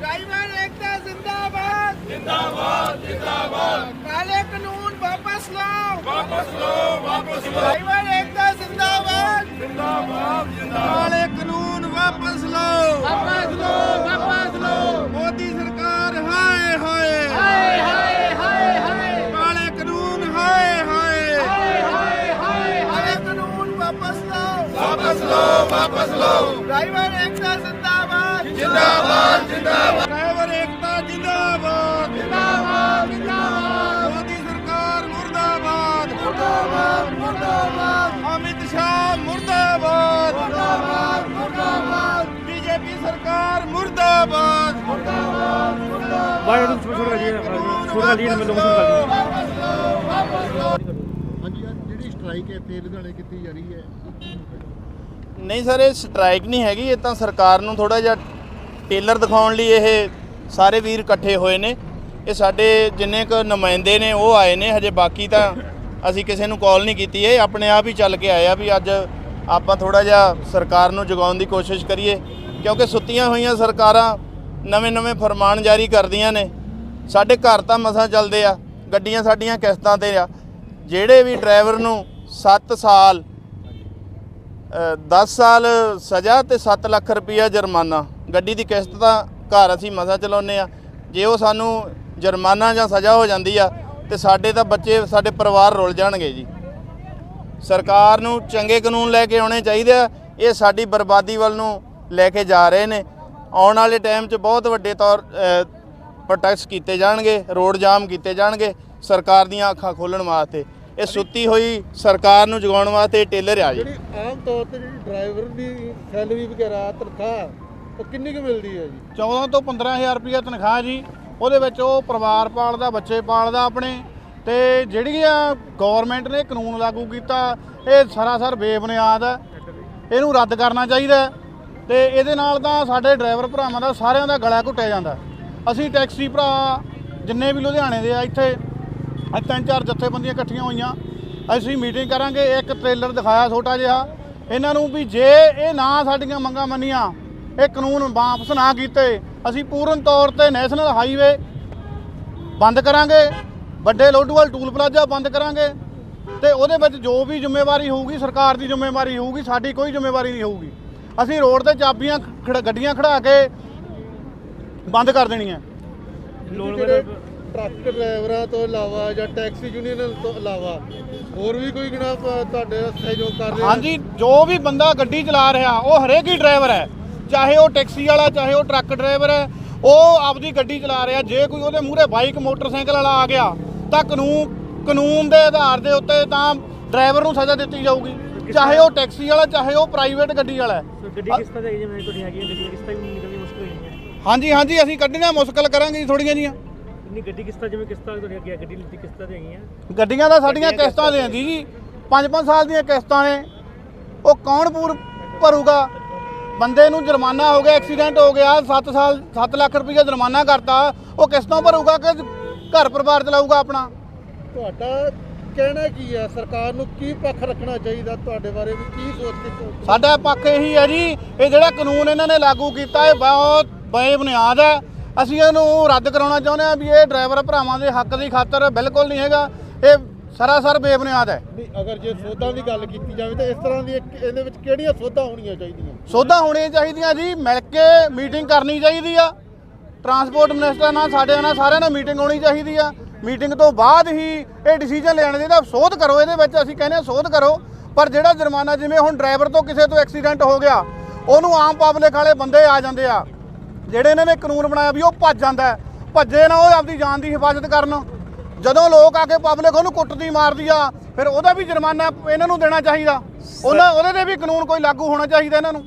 Driver ਏਕਤਾ ਜ਼ਿੰਦਾਬਾਦ। ਜ਼ਿੰਦਾਬਾਦ ਜ਼ਿੰਦਾਬਾਦ। ਕਾਲੇ ਕਾਨੂੰਨ ਵਾਪਸ ਲਓ। ਵਾਪਸ ਲਓ ਵਾਪਸ ਲਓ। ਡਰਾਈਵਰ ਏਕਤਾ ਜ਼ਿੰਦਾਬਾਦ। ਜ਼ਿੰਦਾਬਾਦ ਜ਼ਿੰਦਾਬਾਦ। ਕਾਲੇ ਕਾਨੂੰਨ ਵਾਪਸ ਲਓ। ਵਾਪਸ ਲਓ ਵਾਪਸ ਲਓ। ਮੋਦੀ ਸਰਕਾਰ ਹਾਏ ਹਾਏ। ਹਾਏ ਹਾਏ ਹਾਏ ਹਾਏ। ਕਾਲੇ ਕਾਨੂੰਨ ਹਾਏ ਹਾਏ। ਹਾਏ ਹਾਏ ਹਾਏ ਕਾਲੇ ਕਾਨੂੰਨ ਵਾਪਸ ਲਓ। ਵਾਪਸ ਲਓ ਵਾਪਸ ਲਓ। ਡਰਾਈਵਰ ਏਕਤਾ ਜਿੰਦਾਬਾਦ ਜਿੰਦਾਬਾਦ। ਡਰਾਈਵਰ ਏਕਤਾ ਜਿੰਦਾਬਾਦ। ਜਿੰਦਾਬਾਦ ਜਿੰਦਾਬਾਦ। ਮੋਦੀ ਸਰਕਾਰ ਮੁਰਦਾਬਾਦ। ਮੁਰਦਾਬਾਦ ਮੁਰਦਾਬਾਦ। ਅਮਿਤ ਸ਼ਾਹ ਮੁਰਦਾਬਾਦ। ਮੁਰਦਾਬਾਦ ਮੁਰਦਾਬਾਦ। ਬੀਜੇਪੀ ਸਰਕਾਰ ਮੁਰਦਾਬਾਦ। ਮੁਰਦਾਬਾਦ ਮੁਰਦਾਬਾਦ। ਬਾਹਰ ਨੂੰ ਛੋੜ ਰਹੀ ਹੈ ਛੋੜ ਰਹੀ ਹੈ ਮੈਂ ਲੋਕਾਂ ਨੂੰ ਸਟ੍ਰਾਈਕ ਹੈ ਤੇ ਲੁਧਿਆਣੇ ਕੀਤੀ ਜਾ ਰਹੀ ਹੈ। ਨਹੀਂ ਸਰ ਇਹ ਸਟ੍ਰਾਈਕ ਨਹੀਂ ਹੈਗੀ ਇਹ ਤਾਂ ਸਰਕਾਰ ਨੂੰ ਥੋੜਾ ਜਿਹਾ ਟੇਲਰ ਦਿਖਾਉਣ ਲਈ ਇਹ ਸਾਰੇ ਵੀਰ ਇਕੱਠੇ ਹੋਏ ਨੇ। ਇਹ ਸਾਡੇ ਜਿੰਨੇ ਕੁ ਨੁਮਾਇੰਦੇ ਨੇ, ਉਹ ਆਏ ਨੇ। ਹਜੇ ਬਾਕੀ ਤਾਂ ਅਸੀਂ ਕਿਸੇ ਨੂੰ ਕਾਲ ਨਹੀਂ ਕੀਤੀ। ਇਹ ਆਪਣੇ ਆਪ ਹੀ ਚੱਲ ਕੇ ਆਇਆ ਵੀ ਅੱਜ ਆਪਾਂ ਥੋੜਾ ਜਿਹਾ ਸਰਕਾਰ ਨੂੰ ਜਗਾਉਣ ਦੀ ਕੋਸ਼ਿਸ਼ ਕਰੀਏ। ਕਿਉਂਕਿ ਸੁੱਤੀਆਂ ਹੋਈਆਂ ਸਰਕਾਰਾਂ ਨਵੇਂ-ਨਵੇਂ ਫਰਮਾਨ ਜਾਰੀ ਕਰਦੀਆਂ ਨੇ। ਸਾਡੇ ਘਰ ਤਾਂ ਮਸਾਂ ਚੱਲਦੇ ਆ। ਗੱਡੀਆਂ ਸਾਡੀਆਂ ਕਿਸ਼ਤਾਂ ਤੇ ਆ। ਜਿਹੜੇ ਵੀ ਡਰਾਈਵਰ ਨੂੰ 7 ਸਾਲ 10 ਸਾਲ ਸਜ਼ਾ ਤੇ 7 ਲੱਖ ਰੁਪਈਆ ਜੁਰਮਾਨਾ। ਗੱਡੀ ਦੀ ਕਿਸ਼ਤ ਤਾਂ ਘਰ ਅਸੀਂ ਮਸਾ ਚਲਾਉਂਦੇ ਆ ਜੇ ਉਹ ਸਾਨੂੰ ਜੁਰਮਾਨਾ ਜਾਂ ਸਜ਼ਾ ਹੋ ਜਾਂਦੀ ਆ, ਤੇ ਸਾਡੇ ਤਾਂ ਬੱਚੇ, ਸਾਡੇ ਪਰਿਵਾਰ ਰੁਲ ਜਾਣਗੇ ਜੀ। ਸਰਕਾਰ ਨੂੰ ਚੰਗੇ ਕਾਨੂੰਨ ਲੈ ਕੇ ਆਉਣੇ ਚਾਹੀਦੇ ਆ। ਇਹ ਸਾਡੀ ਬਰਬਾਦੀ ਵੱਲ ਨੂੰ ਲੈ ਕੇ ਜਾ ਰਹੇ ਨੇ। ਆਉਣ ਵਾਲੇ ਟਾਈਮ 'ਚ ਬਹੁਤ ਵੱਡੇ ਤੌਰ ਪ੍ਰੋਟੈਸਟ ਕੀਤੇ ਜਾਣਗੇ, ਰੋਡ ਜਾਮ ਕੀਤੇ ਜਾਣਗੇ, ਸਰਕਾਰ ਦੀਆਂ ਅੱਖਾਂ ਖੋਲਣ ਵਾਸਤੇ। ਇਹ ਸੁੱਤੀ ਹੋਈ ਸਰਕਾਰ ਨੂੰ ਜਗਾਉਣ ਵਾਸਤੇ ਟੇਲਰ ਆ ਜੀ। ਜਿਹੜੀ ਆਮ ਤੌਰ ਤੇ ਜਿਹੜੀ ਡਰਾਈਵਰ ਦੀ ਸੈਲਰੀ ਵਗੈਰਾ ਤਨਖਾਹ ਉਹ ਕਿੰਨੀ ਕੁ ਮਿਲਦੀ ਹੈ ਜੀ? 14 ਤੋਂ 15000 ਰੁਪਏ ਤਨਖਾਹ ਜੀ। ਉਹਦੇ ਵਿੱਚ ਉਹ ਪਰਿਵਾਰ ਪਾਲਦਾ ਬੱਚੇ ਪਾਲਦਾ ਆਪਣੇ। ਤੇ ਜਿਹੜੀਆਂ ਗਵਰਨਮੈਂਟ ਨੇ ਕਾਨੂੰਨ ਲਾਗੂ ਕੀਤਾ ਇਹ ਸਰਾਸਰ ਬੇਬੁਨਿਆਦ ਹੈ। ਇਹਨੂੰ ਰੱਦ ਕਰਨਾ ਚਾਹੀਦਾ ਤੇ ਇਹਦੇ ਨਾਲ ਤਾਂ ਸਾਡੇ ਡਰਾਈਵਰ ਭਰਾਵਾਂ ਦਾ ਸਾਰਿਆਂ ਦਾ ਗਲਾ ਘੁੱਟਿਆ ਜਾਂਦਾ ਅਸੀਂ ਟੈਕਸੀ ਭਰਾ ਜਿੰਨੇ ਵੀ ਲੁਧਿਆਣੇ ਦੇ ਆ ਇੱਥੇ ਅੱਜ ਤਿੰਨ ਚਾਰ ਜਥੇਬੰਦੀਆਂ ਇਕੱਠੀਆਂ ਹੋਈਆਂ। ਅਸੀਂ ਮੀਟਿੰਗ ਕਰਾਂਗੇ, ਇੱਕ ਟ੍ਰੇਲਰ ਦਿਖਾਇਆ ਛੋਟਾ ਜਿਹਾ। ਇਹਨਾਂ ਨੂੰ ਵੀ ਜੇ ਇਹ ਨਾ ਸਾਡੀਆਂ ਮੰਗਾਂ ਮੰਨੀਆਂ, ਇਹ ਕਾਨੂੰਨ ਵਾਪਸ ਨਾ ਕੀਤੇ, ਅਸੀਂ ਪੂਰਨ ਤੌਰ ਤੇ ਨੈਸ਼ਨਲ ਹਾਈਵੇ ਬੰਦ ਕਰਾਂਗੇ, ਵੱਡੇ ਲੋਡੂਵਾਲ ਟੂਲ ਪਲਾਜ਼ਾ ਬੰਦ ਕਰਾਂਗੇ ਤੇ ਉਹਦੇ ਵਿੱਚ ਜੋ ਵੀ ਜ਼ਿੰਮੇਵਾਰੀ ਹੋਊਗੀ, ਸਰਕਾਰ ਦੀ ਜ਼ਿੰਮੇਵਾਰੀ ਹੋਊਗੀ, ਸਾਡੀ ਕੋਈ ਜ਼ਿੰਮੇਵਾਰੀ ਨਹੀਂ ਹੋਊਗੀ। ਅਸੀਂ ਰੋਡ ਤੇ ਚਾਬੀਆਂ ਖੜ- ਗੱਡੀਆਂ ਖੜਾ ਕੇ ਬੰਦ ਕਰ ਦੇਣੀਆਂ। ਟਰੱਕ ਡਰਾਈਵਰਾਂ ਤੋਂ ਇਲਾਵਾ ਜਾਂ ਟੈਕਸੀ ਯੂਨੀਅਨ ਤੋਂ ਇਲਾਵਾ ਹੋਰ ਵੀ ਕੋਈ ਗਣਾ ਤੁਹਾਡੇ ਸਹਿਯੋਗ ਕਰ ਰਹੇ ਹਾਂਜੀ ਜੋ ਵੀ ਬੰਦਾ ਗੱਡੀ ਚਲਾ ਰਿਹਾ ਉਹ ਹਰੇਕ ਹੀ ਡਰਾਈਵਰ ਹੈ। ਚਾਹੇ ਉਹ ਟੈਕਸੀ ਵਾਲਾ ਚਾਹੇ ਉਹ ਟਰੱਕ ਡਰਾਈਵਰ ਹੈ ਉਹ ਆਪਦੀ ਗੱਡੀ ਚਲਾ ਰਿਹਾ। ਜੇ ਕੋਈ ਉਹਦੇ ਮੂਹਰੇ ਬਾਈਕ ਮੋਟਰਸਾਈਕਲ ਵਾਲਾ ਆ ਗਿਆ ਤਾਂ ਕਾਨੂੰਨ ਕਾਨੂੰਨ ਦੇ ਆਧਾਰ ਦੇ ਉੱਤੇ ਤਾਂ ਡਰਾਈਵਰ ਨੂੰ ਸਜ਼ਾ ਦਿੱਤੀ ਜਾਊਗੀ। ਚਾਹੇ ਉਹ ਟੈਕਸੀ ਵਾਲਾ ਚਾਹੇ ਉਹ ਪ੍ਰਾਈਵੇਟ ਗੱਡੀ ਵਾਲਾ ਹੈ। ਗੱਡੀ ਕਿਸ ਤਰ੍ਹਾਂ ਜਿਵੇਂ ਤੁਹਾਡੀ ਹੈਗੀ ਹੈ ਗੱਡੀ ਕਿਸ ਤਰ੍ਹਾਂ ਨਿਕਲਣੀ ਮੁਸ਼ਕਲ ਹੈ? ਹਾਂਜੀ ਹਾਂਜੀ ਅਸੀਂ ਕੱਢਣਾ ਮੁਸ਼ਕਲ ਕਰਾਂਗੇ ਥੋੜੀਆਂ ਜੀਆਂ ਗੱਡੀਆਂ ਦਾ ਸਾਡੀਆਂ ਕਿਸ਼ਤਾਂ ਲੈਂਦੀ ਜੀ 5-5 ਸਾਲ ਦੀਆਂ ਕਿਸ਼ਤਾਂ ਨੇ। ਉਹ ਕੌਣ ਪੂਰ ਭਰੂਗਾ? ਬੰਦੇ ਨੂੰ ਜੁਰਮਾਨਾ ਹੋ ਗਿਆ ਐਕਸੀਡੈਂਟ ਹੋ ਗਿਆ 7 ਸਾਲ 7 ਲੱਖ ਰੁਪਏ ਜੁਰਮਾਨਾ ਕਰਤਾ। ਉਹ ਕਿਸ਼ਤਾਂ ਭਰੂਗਾ ਕਿ ਘਰ ਪਰਿਵਾਰ ਚਲਾਊਗਾ ਆਪਣਾ? ਤੁਹਾਡਾ ਕਹਿਣਾ ਕੀ ਹੈ? ਸਰਕਾਰ ਨੂੰ ਕੀ ਪੱਖ ਰੱਖਣਾ ਚਾਹੀਦਾ ਤੁਹਾਡੇ ਬਾਰੇ? ਵੀ ਕੀ ਸੋਚ ਕੇ ਸਾਡਾ ਪੱਖ ਇਹੀ ਹੈ ਜੀ ਇਹ ਜਿਹੜਾ ਕਾਨੂੰਨ ਇਹਨਾਂ ਨੇ ਲਾਗੂ ਕੀਤਾ ਇਹ ਬਹੁਤ ਬੇਬੁਨਿਆਦ ਹੈ। ਅਸੀਂ ਇਹਨੂੰ ਰੱਦ ਕਰਾਉਣਾ ਚਾਹੁੰਦੇ ਹਾਂ ਵੀ ਇਹ ਡਰਾਈਵਰ ਭਰਾਵਾਂ ਦੇ ਹੱਕ ਦੀ ਖਾਤਰ ਬਿਲਕੁਲ ਨਹੀਂ ਹੈਗਾ। ਇਹ ਸਰਾਸਰ ਬੇਬੁਨਿਆਦ ਹੈ। ਨਹੀਂ ਅਗਰ ਜੇ ਸੋਧਾਂ ਦੀ ਗੱਲ ਕੀਤੀ ਜਾਵੇ ਤਾਂ ਇਸ ਤਰ੍ਹਾਂ ਦੀ ਇੱਕ- ਇਹਦੇ ਵਿੱਚ ਕਿਹੜੀਆਂ ਸੋਧਾਂ ਹੋਣੀਆਂ ਚਾਹੀਦੀਆਂ? ਸੋਧਾਂ ਹੋਣੀਆਂ ਚਾਹੀਦੀਆਂ ਜੀ ਮਿਲ ਕੇ ਮੀਟਿੰਗ ਕਰਨੀ ਚਾਹੀਦੀ ਆ। ਟਰਾਂਸਪੋਰਟ ਮਿਨਿਸਟਰ ਨਾਲ ਸਾਡੇ ਨਾਲ ਸਾਰਿਆਂ ਨਾਲ ਮੀਟਿੰਗ ਹੋਣੀ ਚਾਹੀਦੀ ਆ। ਮੀਟਿੰਗ ਤੋਂ ਬਾਅਦ ਹੀ ਇਹ ਡਿਸੀਜਨ ਲੈਣਾ ਚਾਹੀਦਾ ਸੋਧ ਕਰੋ ਇਹਦੇ ਵਿੱਚ ਅਸੀਂ ਕਹਿੰਦੇ ਹਾਂ ਸੋਧ ਕਰੋ। ਪਰ ਜਿਹੜਾ ਜੁਰਮਾਨਾ ਜਿਵੇਂ ਹੁਣ ਡਰਾਈਵਰ ਤੋਂ ਕਿਸੇ ਤੋਂ ਐਕਸੀਡੈਂਟ ਹੋ ਗਿਆ ਉਹਨੂੰ ਆਮ ਪਬਲਿਕ ਵਾਲੇ ਬੰਦੇ ਆ ਜਾਂਦੇ ਆ। ਜਿਹੜੇ ਇਹਨਾਂ ਨੇ ਕਾਨੂੰਨ ਬਣਾਇਆ ਵੀ ਉਹ ਭੱਜ ਜਾਂਦਾ। ਭੱਜੇ ਨਾ ਉਹ ਆਪਦੀ ਜਾਨ ਦੀ ਹਿਫਾਜ਼ਤ ਕਰਨ। ਜਦੋਂ ਲੋਕ ਆ ਕੇ ਪਬਲਿਕ ਉਹਨੂੰ ਕੁੱਟਦੀ ਮਾਰਦੀ ਆ ਫਿਰ ਉਹਦਾ ਵੀ ਜੁਰਮਾਨਾ ਇਹਨਾਂ ਨੂੰ ਦੇਣਾ ਚਾਹੀਦਾ। ਉਹਨਾਂ ਉਹਦੇ ਤੇ ਵੀ ਕਾਨੂੰਨ ਕੋਈ ਲਾਗੂ ਹੋਣਾ ਚਾਹੀਦਾ ਇਹਨਾਂ ਨੂੰ।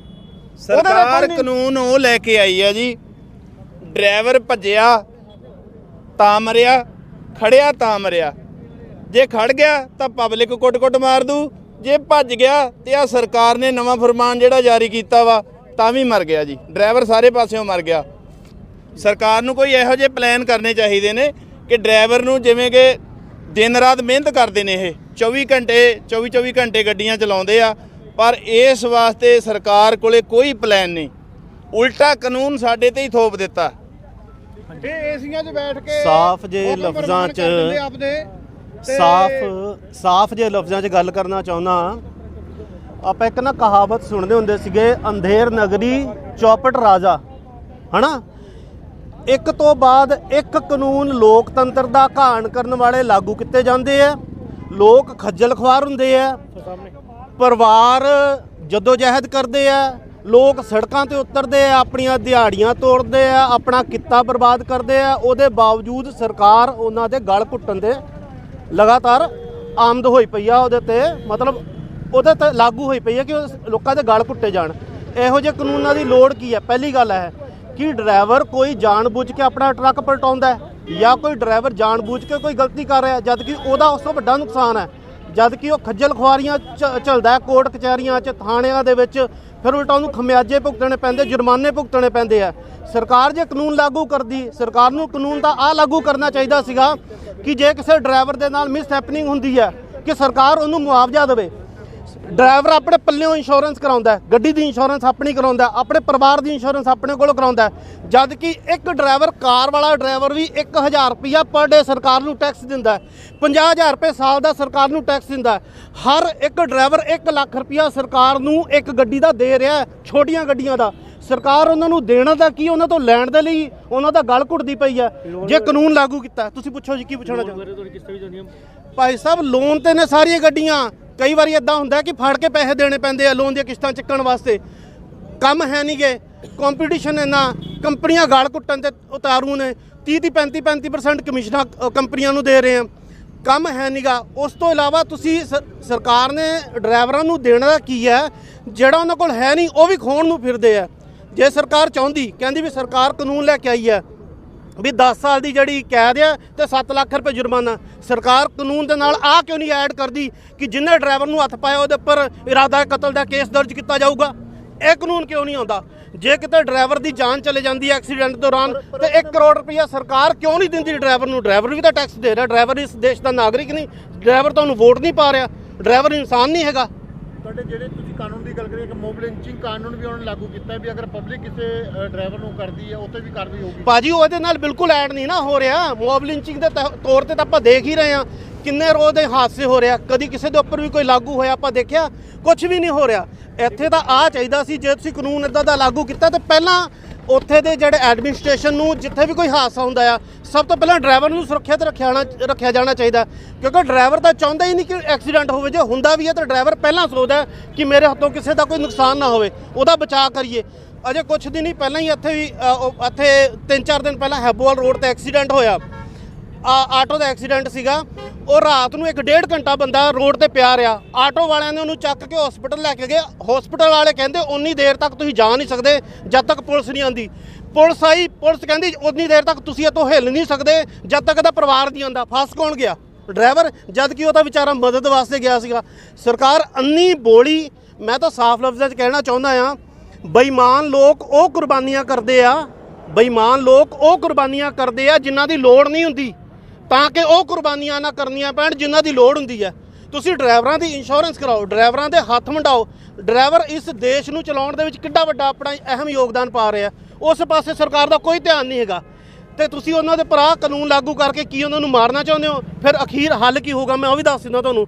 ਸਰਕਾਰ ਕਾਨੂੰਨ ਉਹ ਲੈ ਕੇ ਆਈ ਹੈ ਜੀ। ਡਰਾਈਵਰ ਭੱਜਿਆ ਤਾਂ ਮਰਿਆ ਖੜਿਆ ਤਾਂ ਮਰਿਆ। ਜੇ ਖੜ ਗਿਆ ਤਾਂ ਪਬਲਿਕ ਕੁੱਟ-ਕੁੱਟ ਮਾਰ ਦੂ ਜੇ ਭੱਜ ਗਿਆ ਤੇ ਆ ਸਰਕਾਰ ਨੇ ਨਵਾਂ ਫਰਮਾਨ ਜਿਹੜਾ ਜਾਰੀ ਕੀਤਾ ਵਾ ਤਾਂ ਵੀ ਮਰ ਗਿਆ ਜੀ। ਡਰਾਈਵਰ ਸਾਰੇ ਪਾਸਿਓਂ ਮਰ ਗਿਆ। ਸਰਕਾਰ ਨੂੰ ਕੋਈ ਇਹੋ ਜਿਹੇ ਪਲਾਨ ਕਰਨੇ ਚਾਹੀਦੇ ਨੇ ਕਿ ਡਰਾਈਵਰ ਨੂੰ ਜਿਵੇਂ ਕਿ ਦਿਨ ਰਾਤ ਮਿਹਨਤ ਕਰਦੇ ਨੇ ਇਹ। 24 ਘੰਟੇ 24 24 ਘੰਟੇ ਗੱਡੀਆਂ ਚਲਾਉਂਦੇ ਆ ਪਰ ਇਸ ਵਾਸਤੇ ਸਰਕਾਰ ਕੋਲੇ ਕੋਈ ਪਲਾਨ ਨਹੀਂ। ਉਲਟਾ ਕਾਨੂੰਨ ਸਾਡੇ ਤੇ ਹੀ ਥੋਪ ਦਿੱਤਾ। ਤੇ ਏਸੀਆਂ 'ਚ ਬੈਠ ਕੇ ਸਾਫ਼ ਜੇ ਲਫ਼ਜ਼ਾਂ 'ਚ ਸਾਫ਼ ਸਾਫ਼ ਜੇ ਲਫ਼ਜ਼ਾਂ 'ਚ ਗੱਲ ਕਰਨਾ ਚਾਹੁੰਦਾ ਆਪਾਂ ਇੱਕ ਨਾ ਕਹਾਵਤ ਸੁਣਦੇ ਹੁੰਦੇ ਸੀਗੇ, ਅੰਧੇਰ ਨਗਰੀ ਚੌਪਟ ਰਾਜਾ। ਹਨਾ? ਇੱਕ ਤੋਂ ਬਾਅਦ ਇੱਕ ਕਾਨੂੰਨ ਲੋਕਤੰਤਰ ਦਾ ਘਾਣ ਕਰਨ ਵਾਲੇ ਲਾਗੂ ਕੀਤੇ ਜਾਂਦੇ ਆ। ਲੋਕ ਖੱਜਲ ਖੁਆਰ ਹੁੰਦੇ ਆ। ਪਰਿਵਾਰ ਜਦੋਂ ਜਹਿਦ ਕਰਦੇ ਆ। ਲੋਕ ਸੜਕਾਂ ਤੇ ਉਤਰਦੇ ਆ, ਆਪਣੀਆਂ ਦਿਹਾੜੀਆਂ ਤੋੜਦੇ ਆ, ਆਪਣਾ ਕਿੱਤਾ ਬਰਬਾਦ ਕਰਦੇ ਆ। ਉਹਦੇ ਬਾਵਜੂਦ ਸਰਕਾਰ ਉਹਨਾਂ ਦੇ ਗਲ ਘੁੱਟਣ ਦੇ ਲਗਾਤਾਰ ਆਮਦ ਹੋਈ ਪਈ ਆ ਉਹਦੇ ਤੇ। ਮਤਲਬ ਉਹਦੇ ਤਾਂ ਲਾਗੂ ਹੋਈ ਪਈ ਹੈ ਕਿ ਉਹ ਲੋਕਾਂ ਦੇ ਗਲ ਪੁੱਟੇ ਜਾਣ। ਇਹੋ ਜਿਹੇ ਕਾਨੂੰਨਾਂ ਦੀ ਲੋੜ ਕੀ ਹੈ? ਪਹਿਲੀ ਗੱਲ ਹੈ ਕਿ ਡਰਾਈਵਰ ਕੋਈ ਜਾਣਬੁੱਝ ਕੇ ਆਪਣਾ ਟਰੱਕ ਪਲਟਾਉਂਦਾ ਹੈ ਜਾਂ ਕੋਈ ਡਰਾਈਵਰ ਜਾਣਬੁੱਝ ਕੇ ਕੋਈ ਗਲਤੀ ਕਰ ਰਿਹਾ ਜਦ ਕਿ ਉਹਦਾ ਉਸ ਤੋਂ ਵੱਡਾ ਨੁਕਸਾਨ ਹੈ। ਜਦ ਕਿ ਉਹ ਖੱਜਲ ਖੁਆਰੀਆਂ ਚ- ਝੱਲਦਾ ਕੋਰਟ ਕਚਹਿਰੀਆਂ 'ਚ, ਥਾਣਿਆਂ ਦੇ ਵਿੱਚ, ਫਿਰ ਉਲਟਾ ਉਹਨੂੰ ਖਮਿਆਜੇ ਭੁਗਤਣੇ ਪੈਂਦੇ, ਜੁਰਮਾਨੇ ਭੁਗਤਣੇ ਪੈਂਦੇ ਆ। ਸਰਕਾਰ ਜੇ ਕਾਨੂੰਨ ਲਾਗੂ ਕਰਦੀ, ਸਰਕਾਰ ਨੂੰ ਕਾਨੂੰਨ ਤਾਂ ਆ ਲਾਗੂ ਕਰਨਾ ਚਾਹੀਦਾ ਸੀਗਾ ਕਿ ਜੇ ਕਿਸੇ ਡਰਾਈਵਰ ਦੇ ਨਾਲ ਮਿਸ ਹੈਪਨਿੰਗ ਹੁੰਦੀ ਹੈ, ਕਿ ਸਰਕਾਰ ਉਹਨੂੰ ਮੁਆਵਜ਼ਾ ਦੇਵੇ। ਡਰਾਈਵਰ ਆਪਣੇ ਪੱਲਿਓਂ ਇੰਸ਼ੋਰੈਂਸ ਕਰਾਉਂਦਾ ਗੱਡੀ ਦੀ ਇੰਸ਼ੋਰੈਂਸ ਆਪਣੀ ਕਰਾਉਂਦਾ ਆਪਣੇ ਪਰਿਵਾਰ ਦੀ ਇੰਸ਼ੋਰੈਂਸ ਆਪਣੇ ਕੋਲੋਂ ਕਰਾਉਂਦਾ। ਜਦ ਕਿ ਇੱਕ ਡਰਾਈਵਰ ਕਾਰ ਵਾਲਾ ਡਰਾਈਵਰ ਵੀ 1000 ਰੁਪਿਆ ਪਰ ਡੇ ਸਰਕਾਰ ਨੂੰ ਟੈਕਸ ਦਿੰਦਾ ਹੈ 50000 ਰੁਪਏ ਸਾਲ ਦਾ ਸਰਕਾਰ ਨੂੰ ਟੈਕਸ ਦਿੰਦਾ। ਹਰ ਇੱਕ ਡਰਾਈਵਰ 1 ਲੱਖ ਰੁਪਿਆ ਸਰਕਾਰ ਨੂੰ ਇੱਕ ਗੱਡੀ ਦਾ ਦੇ ਰਿਹਾ ਛੋਟੀਆਂ ਗੱਡੀਆਂ ਦਾ। ਸਰਕਾਰ ਉਹਨਾਂ ਨੂੰ ਦੇਣਾ ਦਾ ਕੀ ਉਹਨਾਂ ਤੋਂ ਲੈਣ ਦੇ ਲਈ ਉਹਨਾਂ ਦਾ ਗਲ ਘੁੱਟਦੀ ਪਈ ਹੈ। ਜੇ ਕਾਨੂੰਨ ਲਾਗੂ ਕੀਤਾ ਤੁਸੀਂ ਪੁੱਛੋ ਜੀ ਕੀ ਪੁੱਛਣਾ ਚਾਹੁੰਦੇ ਭਾਈ ਸਾਹਿਬ ਲੋਨ ਤੇ ਨੇ ਸਾਰੀਆਂ ਗੱਡੀਆਂ। ਕਈ ਵਾਰੀ ਇਦਾਂ ਹੁੰਦਾ ਕਿ ਫੜ ਕੇ ਪੈਸੇ ਦੇਣੇ ਪੈਂਦੇ ਆ, ਲੋਨ ਦੀਆਂ ਕਿਸ਼ਤਾਂ ਚੱਕਣ ਵਾਸਤੇ। ਕੰਮ ਹੈ ਨਹੀਂਗੇ ਕੰਪੀਟੀਸ਼ਨ ਇੰਨਾ, ਕੰਪਨੀਆਂ ਗਾਲ ਕੁੱਟਣ ਤੇ ਉਤਾਰੂ ਨੇ। 30 ਦੀ 35 35% ਕਮਿਸ਼ਨਾਂ ਕੰਪਨੀਆਂ ਨੂੰ ਦੇ ਰਹੇ ਆ। ਕੰਮ ਹੈ ਨਹੀਂਗਾ ਉਸ ਤੋਂ ਇਲਾਵਾ ਤੁਸੀਂ ਸ- ਸਰਕਾਰ ਨੇ ਡਰਾਈਵਰਾਂ ਨੂੰ ਦੇਣਾ ਦਾ ਕੀ ਹੈ? ਜਿਹੜਾ ਉਹਨਾਂ ਕੋਲ ਹੈ ਨਹੀਂ ਉਹ ਵੀ ਖੋਣ ਨੂੰ ਫਿਰਦੇ ਆ। ਜੇ ਸਰਕਾਰ ਚਾਹੁੰਦੀ, ਕਹਿੰਦੀ ਵੀ ਸਰਕਾਰ ਕਾਨੂੰਨ ਲੈ ਕੇ ਆਈ ਹੈ ਵੀ 10 ਸਾਲ ਦੀ ਜਿਹੜੀ ਕੈਦ ਆ ਤੇ 7 ਲੱਖ ਰੁਪਏ ਜੁਰਮਾਨਾ। ਸਰਕਾਰ ਕਾਨੂੰਨ ਦੇ ਨਾਲ ਆ ਕਿਉਂ ਨਹੀਂ ਐਡ ਕਰਦੀ ਕਿ ਜਿੰਨੇ ਡਰਾਈਵਰ ਨੂੰ ਹੱਥ ਪਾਇਆ ਉਹਦੇ ਉੱਪਰ ਇਰਾਦਾ ਕਤਲ ਦਾ ਕੇਸ ਦਰਜ ਕੀਤਾ ਜਾਊਗਾ? ਇਹ ਕਾਨੂੰਨ ਕਿਉਂ ਨਹੀਂ ਆਉਂਦਾ? ਜੇ ਕਿਤੇ ਡਰਾਈਵਰ ਦੀ ਜਾਨ ਚਲੇ ਜਾਂਦੀ ਹੈ ਐਕਸੀਡੈਂਟ ਦੌਰਾਨ ਤੇ 1 ਕਰੋੜ ਰੁਪਇਆ ਸਰਕਾਰ ਕਿਉਂ ਨਹੀਂ ਦਿੰਦੀ ਡਰਾਈਵਰ ਨੂੰ? ਡਰਾਈਵਰ ਵੀ ਤਾਂ ਟੈਕਸ ਦੇ ਰਿਹਾ ਡਰਾਈਵਰ ਇਸ ਦੇਸ਼ ਦਾ ਨਾਗਰਿਕ ਨਹੀਂ ਡਰਾਈਵਰ ਤੁਹਾਨੂੰ ਵੋਟ ਨਹੀਂ ਪਾ ਰਿਹਾ ਡਰਾਈਵਰ ਇਨਸਾਨ ਨਹੀਂ ਹੈਗਾ। ਤੁਹਾਡੇ ਜਿਹੜੇ ਤੁਸੀਂ ਕਾਨੂੰਨ ਦੀ ਗੱਲ ਕਰੀ ਕਿ ਮੋਬ ਲਿੰਚਿੰਗ ਕਾਨੂੰਨ ਵੀ ਉਹਨਾਂ ਨੇ ਲਾਗੂ ਕੀਤਾ ਵੀ ਅਗਰ ਪਬਲਿਕ ਕਿਸੇ ਡਰਾਈਵਰ ਨੂੰ ਕਰਦੀ ਹੈ ਉੱਤੇ ਵੀ ਕਾਰਵਾਈ ਹੋਊਗੀ। ਭਾਜੀ ਉਹਦੇ ਨਾਲ ਬਿਲਕੁਲ ਐਡ ਨਹੀਂ ਨਾ ਹੋ ਰਿਹਾ। ਮੌਬ ਲਿੰਚਿੰਗ ਦੇ ਤੌਰ ਤੇ ਤਾਂ ਆਪਾਂ ਦੇਖ ਹੀ ਰਹੇ ਹਾਂ ਕਿੰਨੇ ਰੋਜ਼ ਦੇ ਹਾਦਸੇ ਹੋ ਰਿਹਾ ਕਦੀ ਕਿਸੇ ਦੇ ਉੱਪਰ ਵੀ ਕੋਈ ਲਾਗੂ ਹੋਇਆ, ਆਪਾਂ ਦੇਖਿਆ ਕੁਝ ਵੀ ਨਹੀਂ ਹੋ ਰਿਹਾ। ਇੱਥੇ ਤਾਂ ਆ ਚਾਹੀਦਾ ਸੀ, ਜੇ ਤੁਸੀਂ ਕਾਨੂੰਨ ਇਦਾਂ ਦਾ ਲਾਗੂ ਕੀਤਾ, ਤਾਂ ਪਹਿਲਾਂ ਉੱਥੇ ਦੇ ਜਿਹੜੇ ਐਡਮਿਨਿਸਟ੍ਰੇਸ਼ਨ ਨੂੰ ਜਿੱਥੇ ਵੀ ਕੋਈ ਹਾਦਸਾ ਹੁੰਦਾ ਆ, ਸਭ ਤੋਂ ਪਹਿਲਾਂ ਡਰਾਈਵਰ ਨੂੰ ਸੁਰੱਖਿਅਤ ਰੱਖਿਆ ਜਾਣਾ ਰੱਖਿਆ ਜਾਣਾ ਚਾਹੀਦਾ ਕਿਉਂਕਿ ਡਰਾਈਵਰ ਤਾਂ ਚਾਹੁੰਦਾ ਹੀ ਨਹੀਂ ਕਿ ਐਕਸੀਡੈਂਟ ਹੋਵੇ। ਜੇ ਹੁੰਦਾ ਵੀ ਹੈ ਤਾਂ ਡਰਾਈਵਰ ਪਹਿਲਾਂ ਸੋਚਦਾ ਕਿ ਮੇਰੇ ਹੱਥੋਂ ਕਿਸੇ ਦਾ ਕੋਈ ਨੁਕਸਾਨ ਨਾ ਹੋਵੇ। ਉਹਦਾ ਬਚਾਅ ਕਰੀਏ। ਅਜੇ ਕੁਝ ਦਿਨ ਹੀ ਪਹਿਲਾਂ ਹੀ ਇੱਥੇ ਵੀ ਇੱਥੇ 3-4 ਦਿਨ ਪਹਿਲਾਂ ਹੈਬੋਵਾਲ ਰੋਡ ਤੇ ਐਕਸੀਡੈਂਟ ਹੋਇਆ। ਆ ਆਟੋ ਦਾ ਐਕਸੀਡੈਂਟ ਸੀਗਾ। ਉਹ ਰਾਤ ਨੂੰ ਇੱਕ ਡੇਢ ਘੰਟਾ ਬੰਦਾ ਰੋਡ ਤੇ ਪਿਆ ਰਿਹਾ। ਆਟੋ ਵਾਲਿਆਂ ਨੇ ਉਹਨੂੰ ਚੱਕ ਕੇ ਹਸਪੀਟਲ ਲੈ ਕੇ ਗਏ। ਹਸਪੀਟਲ ਵਾਲੇ ਕਹਿੰਦੇ, ਉਨੀ ਦੇਰ ਤੱਕ ਤੁਸੀਂ ਜਾ ਨਹੀਂ ਸਕਦੇ, ਜਦ ਤੱਕ ਪੁਲਿਸ ਨਹੀਂ ਆਂਦੀ ਪੁਲਿਸ ਆਈ, ਪੁਲਿਸ ਕਹਿੰਦੀ, ਉਨੀ ਦੇਰ ਤੱਕ ਤੁਸੀਂ ਇੱਥੋਂ ਹਿੱਲ ਨਹੀਂ ਸਕਦੇ, ਜਦ ਤੱਕ ਇਹਦਾ ਪਰਿਵਾਰ ਨਹੀਂ ਆਂਦਾ ਫਸ ਕੌਣ ਗਿਆ? ਡਰਾਈਵਰ, ਜਦ ਕਿ ਉਹ ਤਾਂ ਵਿਚਾਰਾ ਮਦਦ ਵਾਸਤੇ ਗਿਆ ਸੀਗਾ। ਸਰਕਾਰ ਅੰਨੀ ਬੋਲੀ, ਮੈਂ ਤਾਂ ਸਾਫ਼ ਲਫ਼ਜ਼ਾਂ 'ਚ ਕਹਿਣਾ ਚਾਹੁੰਦਾ ਆ ਬੇਈਮਾਨ ਲੋਕ ਉਹ ਕੁਰਬਾਨੀਆਂ ਕਰਦੇ ਆ, ਬੇਈਮਾਨ ਲੋਕ ਉਹ ਕੁਰਬਾਨੀਆਂ ਕਰਦੇ ਆ ਜਿਨ੍ਹਾਂ ਦੀ ਲੋੜ ਨਹੀਂ ਹੁੰਦੀ। ਤਾਂ ਕਿ ਉਹ ਕੁਰਬਾਨੀਆਂ ਨਾ ਕਰਨੀਆਂ ਪੈਣ, ਜਿਨ੍ਹਾਂ ਦੀ ਲੋੜ ਹੁੰਦੀ ਹੈ। ਤੁਸੀਂ ਡਰਾਈਵਰਾਂ ਦੀ ਇੰਸ਼ੋਰੈਂਸ ਕਰਾਓ, ਡਰਾਈਵਰਾਂ ਦੇ ਹੱਥ ਵੰਡਾਓ। ਡਰਾਈਵਰ ਇਸ ਦੇਸ਼ ਨੂੰ ਚਲਾਉਣ ਦੇ ਵਿੱਚ ਕਿੰਨਾ ਵੱਡਾ ਆਪਣਾ ਅਹਿਮ ਯੋਗਦਾਨ ਪਾ ਰਿਹਾ ਉਸ ਪਾਸੇ ਸਰਕਾਰ ਦਾ ਕੋਈ ਧਿਆਨ ਨਹੀਂ ਹੈਗਾ। ਤੇ ਤੁਸੀਂ ਉਹਨਾਂ ਦੇ ਭਰਾ ਕਾਨੂੰਨ ਲਾਗੂ ਕਰਕੇ ਕੀ ਉਹਨਾਂ ਨੂੰ ਮਾਰਨਾ ਚਾਹੁੰਦੇ ਹੋ? ਫਿਰ ਅਖੀਰ ਹੱਲ ਕੀ ਹੋਊਗਾ? ਮੈਂ ਉਹ ਵੀ ਦੱਸ ਦਿੰਦਾ ਤੁਹਾਨੂੰ।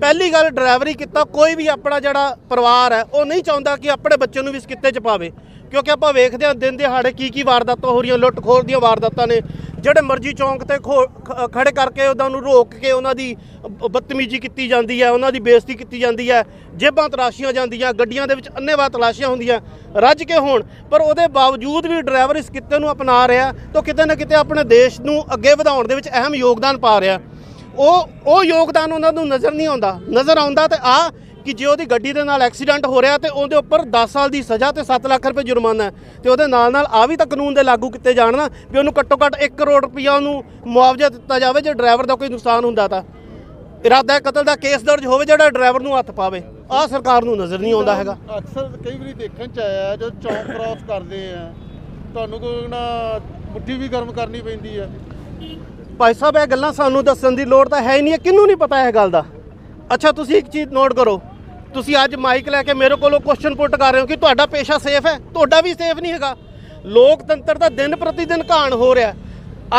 ਪਹਿਲੀ ਗੱਲ, ਡਰਾਈਵਰੀ ਕੀਤਾ ਕੋਈ ਵੀ ਆਪਣਾ ਜਿਹੜਾ ਪਰਿਵਾਰ ਹੈ, ਉਹ ਨਹੀਂ ਚਾਹੁੰਦਾ ਕਿ ਆਪਣੇ ਬੱਚੇ ਨੂੰ ਵੀ ਇਸ ਕਿੱਤੇ 'ਚ ਪਾਵੇ। ਕਿਉਂਕਿ ਆਪਾਂ ਵੇਖਦੇ ਹਾਂ ਦਿਨ ਦਿਹਾੜੇ ਕੀ ਕੀ ਵਾਰਦਾਤਾਂ ਹੋ ਰਹੀਆਂ ਲੁੱਟ ਖੋਹ ਦੀਆਂ ਵਾਰਦਾਤਾਂ ਨੇ। ਜਿਹੜੇ ਮਰਜ਼ੀ ਚੌਂਕ ਤੇ ਖੋ- ਖ- ਖੜੇ ਕਰਕੇ ਉਹਨਾਂ ਨੂੰ ਰੋਕ ਕੇ ਉਹਨਾਂ ਦੀ ਬ- ਬਦਤਮੀਜ਼ੀ ਕੀਤੀ ਜਾਂਦੀ ਹੈ, ਉਹਨਾਂ ਦੀ ਬੇਇੱਜ਼ਤੀ ਕੀਤੀ ਜਾਂਦੀ ਹੈ, ਜੇਬਾਂ ਤਲਾਸ਼ੀਆਂ ਜਾਂਦੀਆਂ, ਗੱਡੀਆਂ ਦੇ ਵਿੱਚ ਅੰਨੇਵਾਹ ਤਲਾਸ਼ੀਆਂ ਹੁੰਦੀਆਂ, ਰੱਜ ਕੇ ਹੋਣ। ਪਰ ਉਹਦੇ ਬਾਵਜੂਦ ਵੀ ਡਰਾਈਵਰ ਇਸ ਕਿੱਤੇ ਨੂੰ ਅਪਣਾ ਰਿਹਾ ਤਾਂ ਕਿਤੇ ਨਾ ਕਿਤੇ ਆਪਣੇ ਦੇਸ਼ ਨੂੰ ਅੱਗੇ ਵਧਾਉਣ ਦੇ ਵਿੱਚ ਅਹਿਮ ਯੋਗਦਾਨ ਪਾ ਰਿਹਾ। ਉਹ ਉਹ ਯੋਗਦਾਨ ਉਹਨਾਂ ਨੂੰ ਨਜ਼ਰ ਨਹੀਂ ਆਉਂਦਾ। ਨਜ਼ਰ ਆਉਂਦਾ ਤੇ ਆ ਕਿ ਜੇ ਉਹਦੀ ਗੱਡੀ ਦੇ ਨਾਲ ਐਕਸੀਡੈਂਟ ਹੋ ਰਿਹਾ ਤੇ ਉਹਦੇ ਉੱਪਰ 10 ਸਾਲ ਦੀ ਸਜ਼ਾ ਤੇ 7 ਲੱਖ ਰੁਪਏ ਜੁਰਮਾਨਾ ਹੈ ਤੇ ਉਹਦੇ ਨਾਲ ਨਾਲ ਆ ਵੀ ਤਾਂ ਕਾਨੂੰਨ ਦੇ ਲਾਗੂ ਕੀਤੇ ਜਾਣ ਨਾ ਵੀ ਉਹਨੂੰ ਘੱਟੋ ਘੱਟ 1 ਕਰੋੜ ਰੁਪਇਆ ਉਹਨੂੰ ਮੁਆਵਜ਼ਾ ਦਿੱਤਾ ਜਾਵੇ ਜੇ ਡਰਾਈਵਰ ਦਾ ਕੋਈ ਨੁਕਸਾਨ ਹੁੰਦਾ ਤਾਂ। ਇਰਾਦਾ ਕਤਲ ਦਾ ਕੇਸ ਦਰਜ ਹੋਵੇ ਜਿਹੜਾ ਡਰਾਈਵਰ ਨੂੰ ਹੱਥ ਪਾਵੇ। ਆ ਸਰਕਾਰ ਨੂੰ ਨਜ਼ਰ ਨਹੀਂ ਆਉਂਦਾ ਹੈਗਾ। ਅਕਸਰ ਕਈ ਵਾਰੀ ਦੇਖਣ ਚ ਆਇਆ ਜਦੋਂ ਚੌਂਕ ਕ੍ਰਾਸ ਕਰਦੇ ਆ ਤੁਹਾਨੂੰ ਕੋਈ ਨਾ ਮੁੱਠੀ ਵੀ ਗਰਮ ਕਰਨੀ ਪੈਂਦੀ ਆ। ਭਾਈ ਸਾਹਿਬ ਇਹ ਗੱਲਾਂ ਸਾਨੂੰ ਦੱਸਣ ਦੀ ਲੋੜ ਤਾਂ ਹੈ ਹੀ ਨਹੀਂ ਕਿਹਨੂੰ ਨਹੀਂ ਪਤਾ ਇਹ ਗੱਲ ਦਾ? ਅੱਛਾ ਤੁਸੀਂ ਇੱਕ ਚੀਜ਼ ਨੋਟ ਕਰੋ। ਤੁਸੀਂ ਅੱਜ ਮਾਈਕ ਲੈ ਕੇ ਮੇਰੇ ਕੋਲੋਂ ਕੁਐਸਚਨ ਪੁੱਟ ਕਰ ਰਹੇ ਹੋ ਕਿ ਤੁਹਾਡਾ ਪੇਸ਼ਾ ਸੇਫ ਹੈ? ਤੁਹਾਡਾ ਵੀ ਸੇਫ ਨਹੀਂ ਹੈਗਾ। ਲੋਕਤੰਤਰ ਦਾ ਦਿਨ ਪ੍ਰਤੀ ਦਿਨ ਘਾਣ ਹੋ ਰਿਹਾ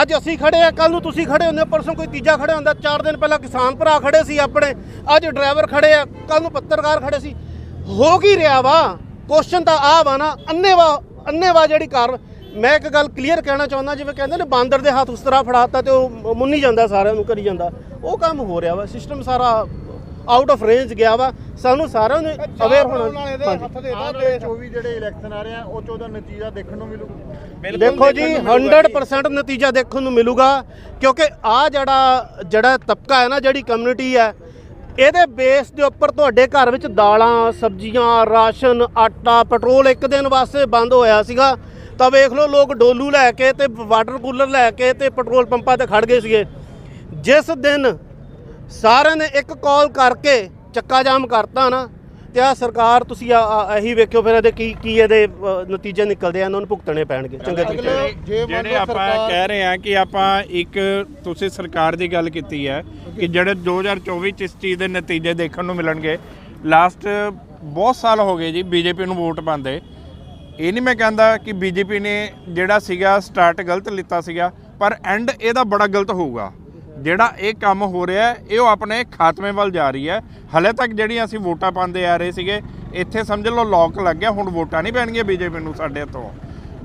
ਅੱਜ ਅਸੀਂ ਖੜੇ ਆ ਕੱਲ ਨੂੰ ਤੁਸੀਂ ਖੜੇ ਹੁੰਦੇ ਹੋ, ਪਰਸੋਂ ਕੋਈ ਤੀਜਾ ਖੜੇ ਹੁੰਦਾ ਚਾਰ ਦਿਨ ਪਹਿਲਾਂ ਕਿਸਾਨ ਭਰਾ ਖੜੇ ਸੀ ਆਪਣੇ ਅੱਜ ਡਰਾਈਵਰ ਖੜੇ ਆ ਕੱਲ ਨੂੰ ਪੱਤਰਕਾਰ ਖੜੇ ਸੀ। ਹੋ ਕੀ ਰਿਹਾ ਵਾ? ਕੁਐਸਚਨ ਤਾਂ ਆ ਵਾ ਨਾ ਅੰਨੇਵਾ ਅੰਨੇਵਾ ਜਿਹੜੀ ਕਾਰ ਮੈਂ ਇੱਕ ਗੱਲ ਕਲੀਅਰ ਕਹਿਣਾ ਚਾਹੁੰਦਾ ਜਿਵੇਂ ਕਹਿੰਦੇ ਨੇ ਬਾਂਦਰ ਦੇ ਹੱਥ ਉਸ ਤਰ੍ਹਾਂ ਫੜਾਤਾ ਤੇ ਉਹ ਮੁੰਨੀ ਜਾਂਦਾ ਸਾਰਿਆਂ ਨੂੰ ਕਰੀ ਜਾਂਦਾ। ਉਹ ਕੰਮ ਹੋ ਰਿਹਾ ਵਾ ਸਿਸਟਮ ਸਾਰਾ ਆਊਟ ਆਫ ਰੇਂਜ ਗਿਆ ਵਾ। ਸਾਨੂੰ ਸਾਰਿਆਂ ਨੂੰ ਅਵੇਅਰ ਹੋਣਾ। ਹੱਥ ਦੇ ਆਉਣ ਦੋ ਵਾਲੇ 24 ਜਿਹੜੇ ਇਲੈਕਸ਼ਨ ਆ ਰਹੇ ਆ ਉਹ 'ਚ ਉਹਦਾ ਨਤੀਜਾ ਦੇਖਣ ਨੂੰ ਮਿਲੂ। ਦੇਖੋ ਜੀ 100% ਨਤੀਜਾ ਦੇਖਣ ਨੂੰ ਮਿਲੂਗਾ ਕਿਉਂਕਿ ਆ ਜਿਹੜਾ ਜਿਹੜਾ ਤਬਕਾ ਹੈ ਨਾ ਜਿਹੜੀ ਕਮਿਊਨਿਟੀ ਹੈ ਇਹਦੇ ਬੇਸ ਦੇ ਉੱਪਰ ਤੁਹਾਡੇ ਘਰ ਵਿੱਚ ਦਾਲਾਂ ਸਬਜ਼ੀਆਂ ਰਾਸ਼ਨ ਆਟਾ ਪੈਟਰੋਲ ਇੱਕ ਦਿਨ ਵਾਸਤੇ ਬੰਦ ਹੋਇਆ ਸੀਗਾ। ਤਾਂ ਵੇਖ ਲਓ ਲੋਕ ਡੋਲੂ ਲੈ ਕੇ ਤੇ ਵਾਟਰ ਕੂਲਰ ਲੈ ਕੇ ਤੇ ਪੈਟਰੋਲ ਪੰਪਾਂ ਤੇ ਖੜ ਗਏ ਸੀਗੇ। ਜਿਸ ਦਿਨ ਸਾਰਿਆਂ ਨੇ ਇੱਕ ਕਾਲ ਕਰਕੇ ਚੱਕਾ ਜਾਮ ਕਰਤਾ ਨਾ ਤੇ ਆ ਸਰਕਾਰ ਤੁਸੀਂ ਆ- ਆ- ਇਹੀ ਵੇਖਿਓ ਫਿਰ ਇਹਦੇ ਕੀ ਕੀ ਇਹਦੇ ਅ, ਨਤੀਜੇ ਨਿਕਲਦੇ ਆ ਇਹਨਾਂ ਨੂੰ ਭੁਗਤਣੇ ਪੈਣਗੇ। ਚੰਗੇ ਤਰੀਕੇ ਨਾਲ। ਜੇ ਮੰਨ ਜਿਹੜੇ ਲਓ ਆਪਾਂ ਸਰਕਾਰ ਕਹਿ ਰਹੇ ਹਾਂ ਕਿ ਆਪਾਂ ਇੱਕ ਤੁਸੀਂ ਸਰਕਾਰ ਦੀ ਗੱਲ ਕੀਤੀ ਹੈ ਕਿ ਜਿਹੜੇ 2024 ਚ ਇਸ ਚੀਜ਼ ਦੇ ਨਤੀਜੇ ਦੇਖਣ ਨੂੰ ਮਿਲਣਗੇ ਲਾਸਟ ਬਹੁਤ ਸਾਲ ਹੋ ਗਏ ਜੀ ਬੀਜੇਪੀ ਨੂੰ ਵੋਟ ਪਾਉਂਦੇ। ਇਹ ਨਹੀਂ ਮੈਂ ਕਹਿੰਦਾ ਕਿ ਬੀਜੇਪੀ ਨੇ ਜਿਹੜਾ ਸੀਗਾ ਸਟਾਰਟ ਗਲਤ ਲਿੱਤਾ ਸੀਗਾ ਪਰ ਐਂਡ ਇਹਦਾ ਬੜਾ ਗਲਤ ਹੋਊਗਾ। ਜਿਹੜਾ ਇਹ ਕੰਮ ਹੋ ਰਿਹਾ ਹੈ, ਇਹ ਉਹ ਆਪਣੇ ਖਾਤਮੇ ਵੱਲ ਜਾ ਰਹੀ ਹੈ। ਹਲੇ ਤੱਕ ਜਿਹੜੀਆਂ ਅਸੀਂ ਵੋਟਾਂ ਪਾਉਂਦੇ ਆ ਰਹੇ ਸੀਗੇ ਇੱਥੇ ਸਮਝ ਲਓ ਲੋਕ ਲੱਗ ਗਿਆ ਹੁਣ ਵੋਟਾਂ ਨਹੀਂ ਪੈਣਗੀਆਂ ਬੀਜੇਪੀ ਨੂੰ ਸਾਡੇ ਤੋਂ।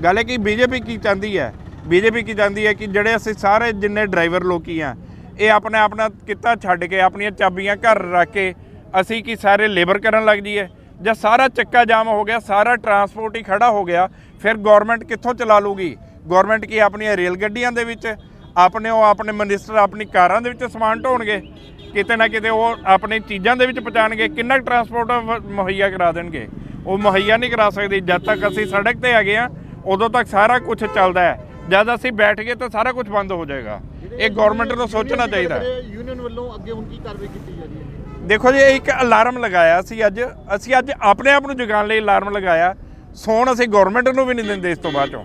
ਗੱਲ ਹੈ ਕਿ ਬੀਜੇਪੀ ਕੀ ਚਾਹੁੰਦੀ ਹੈ? ਬੀਜੇਪੀ ਕੀ ਚਾਹੁੰਦੀ ਹੈ ਕਿ ਜਿਹੜੇ ਅਸੀਂ ਸਾਰੇ ਜਿੰਨੇ ਡਰਾਈਵਰ ਲੋਕੀ ਆ ਇਹ ਆਪਣੇ ਆਪਣਾ ਕਿੱਤਾ ਛੱਡ ਕੇ ਆਪਣੀਆਂ ਚਾਬੀਆਂ ਘਰ ਰੱਖ ਕੇ ਅਸੀਂ ਕੀ ਸਾਰੇ ਲੇਬਰ ਕਰਨ ਲੱਗ ਜਾਈਏ? ਜਾਂ ਸਾਰਾ ਚੱਕਾ ਜਾਮ ਹੋ ਗਿਆ ਸਾਰਾ ਟਰਾਂਸਪੋਰਟ ਹੀ ਖੜਾ ਹੋ ਗਿਆ ਫਿਰ ਗਵਰਨਮੈਂਟ ਕਿੱਥੋਂ ਚਲਾ ਲੂਗੀ? ਗਵਰਨਮੈਂਟ ਕੀ ਆਪਣੀਆਂ ਰੇਲ ਗੱਡੀਆਂ ਦੇ ਵਿੱਚ? ਆਪਣੇ ਉਹ ਆਪਣੇ ਮਿਨਿਸਟਰ ਆਪਣੀ ਕਾਰਾਂ ਦੇ ਵਿੱਚ ਸਮਾਨ ਢੋਣਗੇ ਕਿਤੇ ਨਾ ਕਿਤੇ ਉਹ ਆਪਣੀ ਚੀਜ਼ਾਂ ਦੇ ਵਿੱਚ ਪਹੁੰਚਾਣਗੇ ਕਿੰਨਾ ਟਰਾਂਸਪੋਰਟ ਮੁਹੱਈਆ ਕਰਾ ਦੇਣਗੇ। ਉਹ ਮੁਹੱਈਆ ਨਹੀਂ ਕਰਾ ਸਕਦੇ ਜਦ ਤੱਕ ਅਸੀਂ ਸੜਕ ਤੇ ਹੈਗੇ ਆ ਉਦੋਂ ਤੱਕ ਸਾਰਾ ਕੁਝ ਚੱਲਦਾ ਹੈ। ਜਦ ਅਸੀਂ ਬੈਠ ਗਏ ਤਾਂ ਸਾਰਾ ਕੁਝ ਬੰਦ ਹੋ ਜਾਏਗਾ। ਇਹ ਗਵਰਨਮੈਂਟ ਨੂੰ ਸੋਚਣਾ ਚਾਹੀਦਾ। ਹੈ ਯੂਨੀਅਨ ਵੱਲੋਂ ਅੱਗੇ ਹੁਣ ਕੀ ਕਾਰਵਾਈ ਕੀਤੀ ਜਾ ਰਹੀ ਹੈ? ਦੇਖੋ ਜੀ ਇੱਕ ਅਲਾਰਮ ਲਗਾਇਆ ਸੀ ਅੱਜ। ਅਸੀਂ ਅੱਜ ਆਪਣੇ ਆਪ ਨੂੰ ਜਗਾਉਣ ਲਈ ਅਲਾਰਮ ਲਗਾਇਆ। ਸੌਣ ਅਸੀਂ ਗਵਰਨਮੈਂਟ ਨੂੰ ਵੀ ਨਹੀਂ ਦਿੰਦੇ ਇਸ ਤੋਂ ਬਾਅਦ ਚੋਂ।